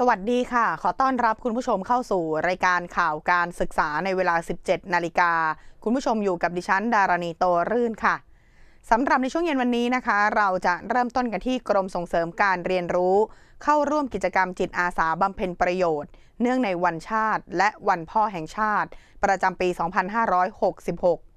สวัสดีค่ะ ขอต้อนรับคุณผู้ชมเข้าสู่รายการข่าวการศึกษาในเวลา 17 นาฬิกา คุณผู้ชมอยู่กับดิฉัน ดารณีโตรื่นค่ะ สำหรับในช่วงเย็นวันนี้นะคะ เราจะเริ่มต้นกันที่กรมส่งเสริมการเรียนรู้ เข้าร่วมกิจกรรมจิตอาสาบำเพ็ญประโยชน์ เนื่องในวันชาติ และวันพ่อแห่งชาติ ประจำปี 2566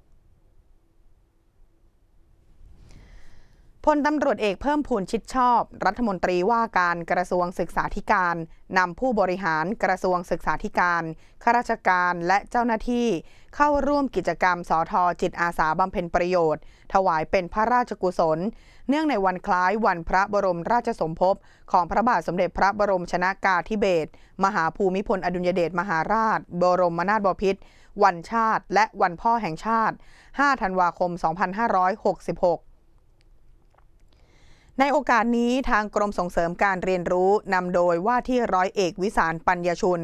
พลตำรวจเอกเพิ่มพูนชิดชอบ รัฐมนตรีว่าการกระทรวงศึกษาธิการนำผู้บริหารกระทรวงศึกษาธิการข้าราชการและเจ้าหน้าที่ เข้าร่วมกิจกรรมสอทอจิตอาสาบำเพ็ญประโยชน์ ถวายเป็นพระราชกุศล เนื่องในวันคล้ายวันพระบรมราชสมภพของพระบาทสมเด็จพระบรมชนากาธิเบศรมหาภูมิพลอดุลยเดชมหาราช บรมนาถบพิตรวันชาติ และวันพ่อแห่งชาติ 5 ธันวาคม 2566 ในโอกาสนี้ทางกรมส่งเสริมการเรียนรู้นำโดยว่าที่ร้อยเอกวิสารปัญญชุน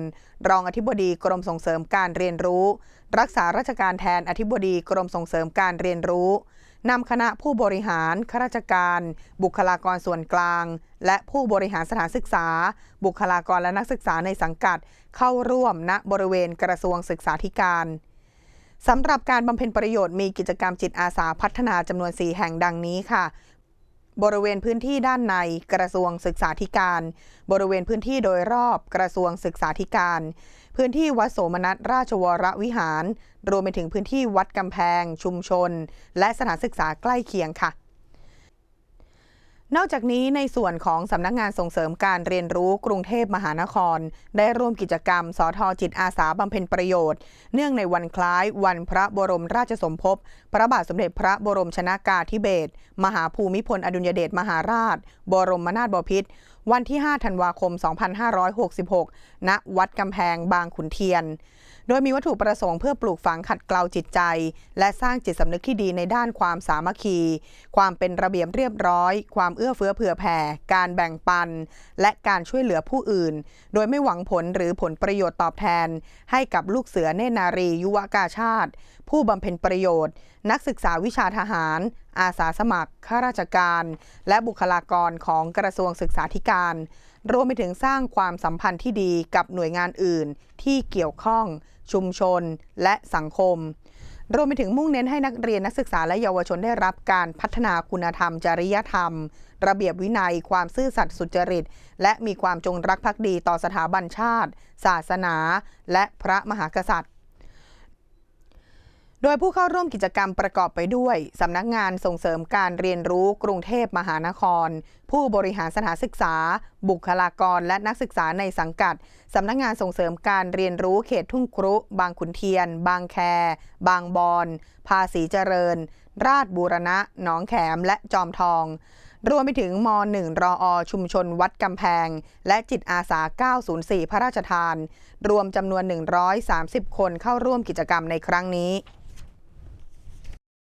รองอธิบดีกรมส่งเสริมการเรียนรู้ รักษาราชการแทนอธิบดีกรมส่งเสริมการเรียนรู้นำคณะผู้บริหารข้าราชการ บุคลากรส่วนกลาง และผู้บริหารสถานศึกษา บุคลากรและนักศึกษาในสังกัด เข้าร่วมณบริเวณกระทรวงศึกษาธิการสำหรับการบำเพ็ญประโยชน์มีกิจกรรมจิตอาสาพัฒนาจำนวน 4 แห่งดังนี้ค่ะ บริเวณพื้นที่ด้านในกระทรวงศึกษาธิการ บริเวณพื้นที่โดยรอบกระทรวงศึกษาธิการ พื้นที่วัดโสมนัสราชวรวิหาร รวมไปถึงพื้นที่วัดกำแพง ชุมชน และสถานศึกษาใกล้เคียงค่ะ นอกจากนี้ในส่วนของสำนักงานส่งเสริมการเรียนรู้กรุงเทพมหานคร ได้ร่วมกิจกรรมสอทอจิตอาสาบำเพ็ญประโยชน์ เนื่องในวันคล้ายวันพระบรมราชสมภพ พระบาทสมเด็จพระบรมชนากาธิเบศรมหาภูมิพลอดุลยเดชมหาราช บรมนาถบพิตร วันที่ 5 ธันวาคม 2566 ณ วัดกำแพงบางขุนเทียน โดยมีวัตถุประสงค์เพื่อปลูกฝังขัดเกลาจิตใจ และสร้างจิตสำนึกที่ดีในด้านความสามัคคี ความเป็นระเบียบเรียบร้อย ความเอื้อเฟื้อเผื่อแผ่ การแบ่งปัน และการช่วยเหลือผู้อื่น โดยไม่หวังผลหรือผลประโยชน์ตอบแทน ให้กับลูกเสือเนนารียุวกาชาติ ผู้บำเพ็ญประโยชน์นักศึกษาวิชาทหาร อาสาสมัคร ข้าราชการ และบุคลากรของกระทรวงศึกษาธิการ รวมไปถึงสร้างความสัมพันธ์ที่ดีกับหน่วยงานอื่น ที่เกี่ยวข้อง ชุมชน และสังคม รวมไปถึงมุ่งเน้นให้นักเรียนนักศึกษาและเยาวชนได้รับการพัฒนาคุณธรรม จริยธรรม ระเบียบวินัย ความซื่อสัตย์สุจริต และมีความจงรักภักดีต่อสถาบันชาติ ศาสนา และพระมหากษัตริย์ โดยผู้เข้าร่วมกิจกรรมประกอบไปด้วย สำนักงานส่งเสริมการเรียนรู้กรุงเทพมหานคร ผู้บริหารสถานศึกษา บุคลากรและนักศึกษาในสังกัด สำนักงานส่งเสริมการเรียนรู้เขตทุ่งครุ บางขุนเทียน บางแค บางบอน ภาษีเจริญ ราชบูรณะ หนองแขม และจอมทอง รวมไปถึงม .1 รออชุมชนวัดกำแพง และจิตอาสา 904 พระราชทาน รวมจำนวน 130 คนเข้าร่วมกิจกรรมในครั้งนี้